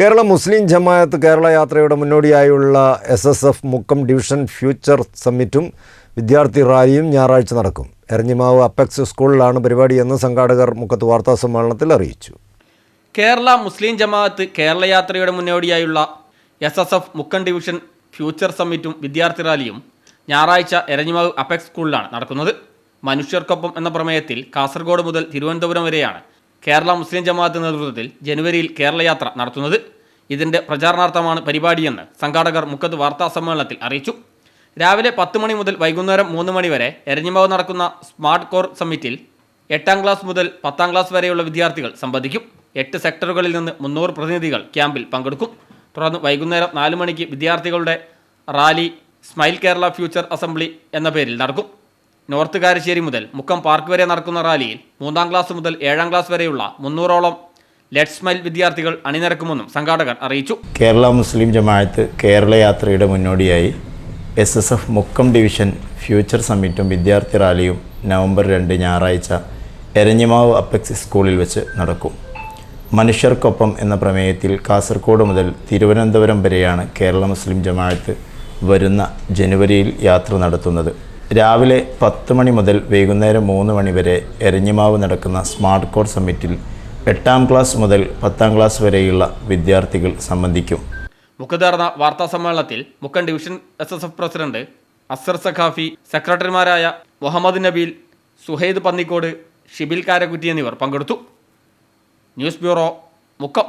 കേരള മുസ്ലിം ജമായത്ത് കേരള യാത്രയുടെ മുന്നോടിയായുള്ള S S F Mukkam division future സമ്മിറ്റും വിദ്യാർത്ഥി റാലിയും ഞായറാഴ്ച നടക്കും. എരഞ്ഞിമാവ് അപ്പെക്സ് സ്കൂളിലാണ് പരിപാടിയെന്ന് സംഘാടകർ മുക്കത്ത് വാർത്താ സമ്മേളനത്തിൽ അറിയിച്ചു. കേരള മുസ്ലിം ജമാഅത്ത് കേരള യാത്രയുടെ മുന്നോടിയായുള്ള S S F Mukkam division future സമ്മിറ്റും വിദ്യാർത്ഥി റാലിയും ഞായറാഴ്ച എരഞ്ഞിമാവ് അപെക്സ് സ്കൂളിലാണ് നടക്കുന്നത്. മനുഷ്യർക്കൊപ്പം എന്ന പ്രമേയത്തിൽ കാസർഗോഡ് മുതൽ തിരുവനന്തപുരം വരെയാണ് കേരള മുസ്ലിം ജമാഅത്ത് നേതൃത്വത്തിൽ ജനുവരിയിൽ കേരളയാത്ര നടത്തുന്നത്. ഇതിന്റെ പ്രചാരണാർത്ഥമാണ് പരിപാടിയെന്ന് സംഘാടകർ മുക്കത്ത് വാർത്താ സമ്മേളനത്തിൽ അറിയിച്ചു. രാവിലെ പത്ത് മണി മുതൽ വൈകുന്നേരം മൂന്ന് മണി വരെ എരഞ്ഞിമാവ് നടക്കുന്ന സ്മാർട്ട് കോർ സമ്മിറ്റിൽ എട്ടാം ക്ലാസ് മുതൽ പത്താം ക്ലാസ് വരെയുള്ള വിദ്യാർത്ഥികൾ സംബന്ധിക്കും. എട്ട് സെക്ടറുകളിൽ നിന്ന് മുന്നൂറ് പ്രതിനിധികൾ ക്യാമ്പിൽ പങ്കെടുക്കും. തുടർന്ന് വൈകുന്നേരം നാല് മണിക്ക് വിദ്യാർത്ഥികളുടെ rally smile Kerala future assembly എന്ന പേരിൽ നടക്കും. നോർത്ത് കാരശ്ശേരി മുതൽ മുക്കം പാർക്ക് വരെ നടക്കുന്ന റാലിയിൽ മൂന്നാം ക്ലാസ് മുതൽ ഏഴാം ക്ലാസ് വരെയുള്ള മുന്നൂറോളം ലെറ്റ് സ്മൈൽ വിദ്യാർത്ഥികൾ അണിനിരക്കുമെന്നും സംഘാടകർ അറിയിച്ചു. കേരള മുസ്ലിം ജമാഅത്ത് കേരള യാത്രയുടെ മുന്നോടിയായി S S F Mukkam division future സമ്മിറ്റും വിദ്യാർത്ഥി റാലിയും നവംബർ രണ്ട് ഞായറാഴ്ച എരഞ്ഞിമാവ് അപ്പെക്സ് സ്കൂളിൽ വെച്ച് നടക്കും. മനുഷ്യർക്കൊപ്പം എന്ന പ്രമേയത്തിൽ കാസർഗോഡ് മുതൽ തിരുവനന്തപുരം വരെയാണ് കേരള മുസ്ലിം ജമാഅത്ത് വരുന്ന ജനുവരിയിൽ യാത്ര നടത്തുന്നത്. രാവിലെ പത്ത് മണി മുതൽ വൈകുന്നേരം മൂന്ന് മണി വരെ എരഞ്ഞിമാവ് നടക്കുന്ന സ്മാർട്ട് കോർ സമ്മിറ്റിൽ എട്ടാം ക്ലാസ് മുതൽ പത്താം ക്ലാസ് വരെയുള്ള വിദ്യാർത്ഥികൾ സംബന്ധിക്കും. മുക്കത്ത് വാർത്താ സമ്മേളനത്തിൽ Mukkam division S S F president Azhar Saqafi സെക്രട്ടറിമാരായ മുഹമ്മദ് നബീൽ സുഹൈദ് പന്നിക്കോട് ഷിബിൽ കാരക്കുറ്റി എന്നിവർ പങ്കെടുത്തു. News bureau Mukkam.